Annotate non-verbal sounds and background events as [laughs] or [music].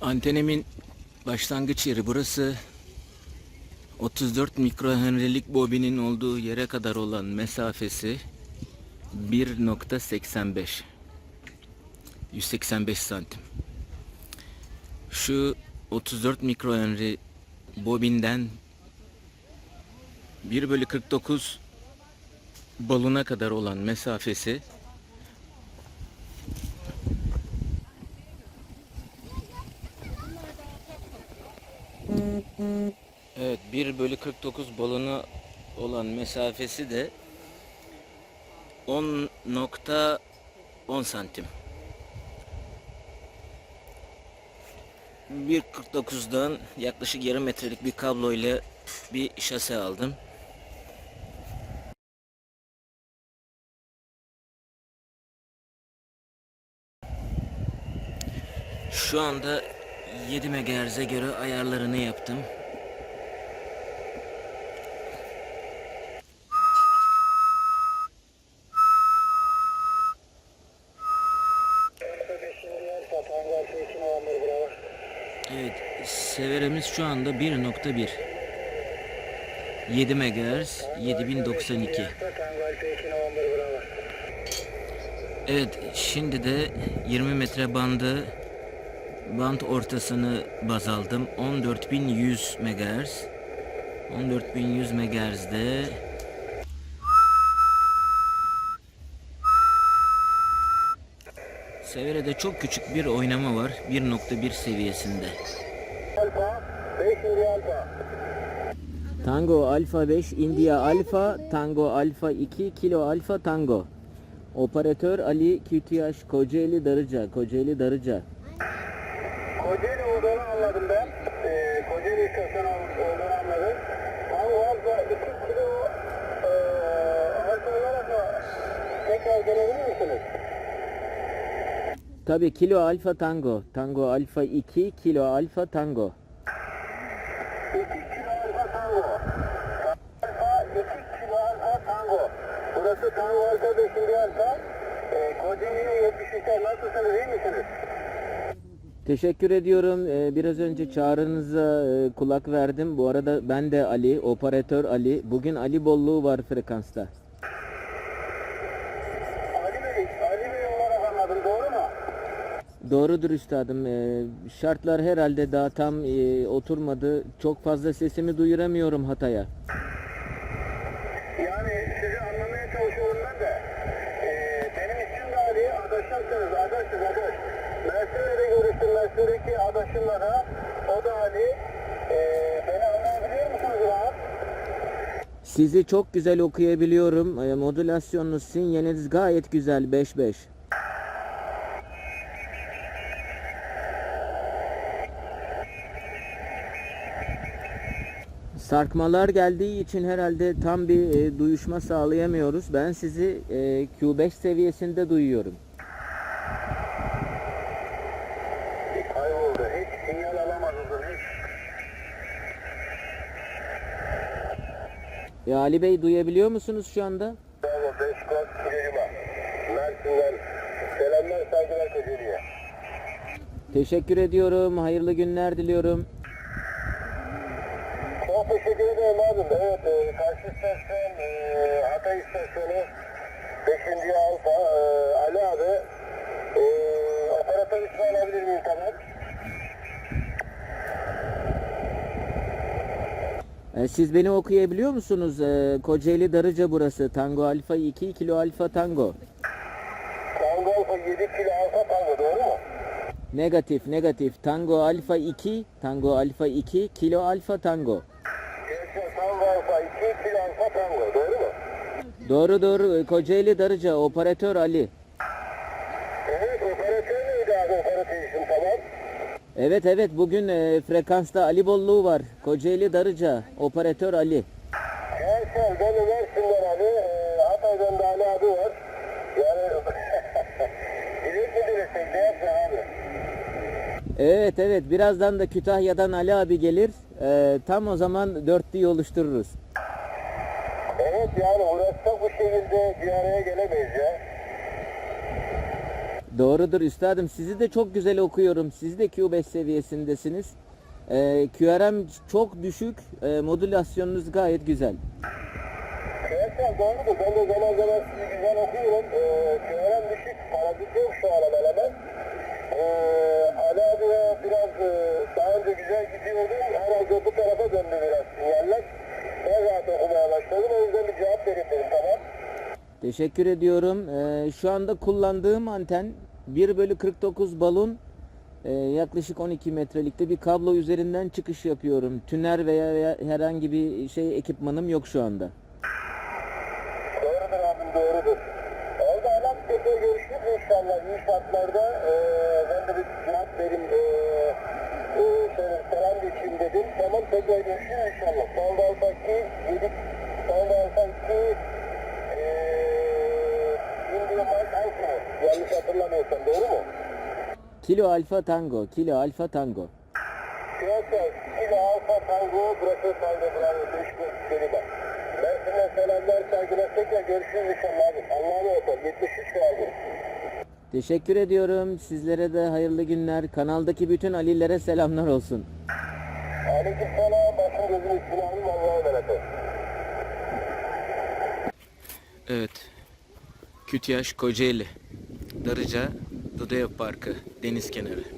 Antenimin başlangıç yeri burası. 34 mikrohenrilik bobinin olduğu yere kadar olan mesafesi 1.85 185 santim. Şu 34 mikrohenri bobinden 1 bölü 49 balona kadar olan mesafesi Evet 1 bölü 49 balonu olan mesafesi de 10.10 santim. 1.49'dan yaklaşık yarım metrelik bir kablo ile bir şase aldım. Şu anda 7 MHz'e göre ayarlarını yaptım. Evet, severimiz şu anda 1.1. 7 MHz 7092. Evet, şimdi de 20 metre bandı band ortasını baz aldım. 14100 MHz. 14100 MHz'de Severe'de çok küçük bir oynama var. 1.1 seviyesinde. Alfa, 5 India Alfa. Tango Alfa 5 India Alfa Tango Alfa 2 Kilo Alfa Tango Operatör Ali QTH Kocaeli Darıca Kocaeli Darıca Kocaeli olduğunu anladım ben. Ee, Kocaeli istasyonu olduğunu anladım. Ama Alfa 2 kilo e, Alfa olarak mı tekrar gelebilir misiniz? Tabi Kilo Alfa Tango Tango Alfa 2 Kilo Alfa Tango 2 kilo Alfa Tango. Alfa 2 kilo Alfa Tango. Burası Tango Alfa 5 India Alfa. Ee, Kocaeli'ye 73'te nasılsınız iyi misiniz? Teşekkür ediyorum. Ee, biraz önce çağrınıza e, kulak verdim. Bu arada ben de Ali, operatör Ali. Bugün Ali bolluğu var frekansta. Ali Bey, Ali Bey olarak anladım doğru mu? Doğrudur üstadım. Ee, şartlar herhalde daha tam e, oturmadı. Çok fazla sesimi duyuramıyorum Hatay'a. Yani sizi anlamaya çalışıyorum ben de. Ee, benim ismim de Ali, adaşımsınız, adaşız, adaş. Mersin'le de görüştüm, Mersin'deki adaşımla da. O da Ali. Ee, beni anlayabiliyor musunuz rahat? Sizi çok güzel okuyabiliyorum. Ee, modülasyonunuz, sinyaliniz gayet güzel 5-5. Sarkmalar geldiği için herhalde tam bir e, duyuşma sağlayamıyoruz. Ben sizi e, Q5 seviyesinde duyuyorum. Kayboldu, hiç sinyal alamadınız, hiç. E, Ali Bey duyabiliyor musunuz şu anda? Bravo, Beşiktaş, Kilecima. Mersin'den selamlar, saygılar Kocaeli'ye. Teşekkür ediyorum. Hayırlı günler diliyorum. Teşekkür ederim abim. Evet, e, karşı istasyon, e, Hatay istasyonu 5. Alfa, e, Ali abi. E, operatör ismi alabilir miyim tamam? E, Siz beni okuyabiliyor musunuz? E, Kocaeli Darıca burası. Tango Alfa 2 Kilo Alfa Tango. Tango Alfa 7 kilo Alfa Tango doğru mu? Negatif negatif. Tango Alfa 2 Tango Alfa 2 Kilo Alfa Tango. Gerçi Tango Alfa 2 kilo Alfa Tango doğru mu? Doğru doğru. Kocaeli Darıca. Operatör Ali. Evet operatör neydi abi operatör isim tamam? Evet evet bugün e, frekansta Ali bolluğu var. Kocaeli Darıca. Operatör Ali. Gerçi ben Mersin'den abi, e, Hatay'dan da Ali abi var. Yani [laughs] bilir mi bilirsek ne yapacak abi? Evet evet birazdan da Kütahya'dan Ali abi gelir. E, tam o zaman dörtlüyü oluştururuz. Evet yani uğraşsak bu şekilde bir araya gelemeyiz ya. Doğrudur üstadım. Sizi de çok güzel okuyorum. Siz de Q5 seviyesindesiniz. Ee, QRM çok düşük. Ee, modülasyonunuz gayet güzel. Gerçekten doğrudur. Ben de zaman zaman sizi güzel okuyorum. Ee, QRM düşük. Parazit yok şu an hemen hemen. Ee, Ali abiye biraz e, daha önce güzel gidiyordu. Herhalde bu tarafa döndü biraz sinyaller. Ben zaten okumaya başladım. O yüzden bir cevap vereyim dedim. Tamam. Teşekkür ediyorum. Ee, şu anda kullandığım anten 1 bölü 49 balon Ee, yaklaşık 12 metrelikte bir kablo üzerinden çıkış yapıyorum. Tüner veya, veya herhangi bir şey ekipmanım yok şu anda. Doğrudur abim doğrudur. Orada alan tekrar görüşürüz inşallah iyi şartlarda. Ee, ben de bir cevap vereyim. Ee, e, şöyle selam geçeyim dedim. Görüşürüz inşallah. Salda Alfa 2, 7, Salda Alfa 2, India Mike Alfa. Yanlış hatırlamıyorsam doğru mu? Kilo Alfa Tango, Kilo Alfa Tango. Piyasa Kilo Alfa Tango, burası Tango Bravo 5 Geriba. Mersin'den selamlar, saygılar. Tekrar görüşürüz inşallah abi. Allah'a emanet ol. 73 abi. Teşekkür ediyorum. Sizlere de hayırlı günler. Kanaldaki bütün Ali'lere selamlar olsun. Aleyküm selam. Başım gözüm alayım. Allah'a emanet ol. Evet. Kütyaş Kocaeli. Darıca Dudaya Parkı. Deniz kenarı.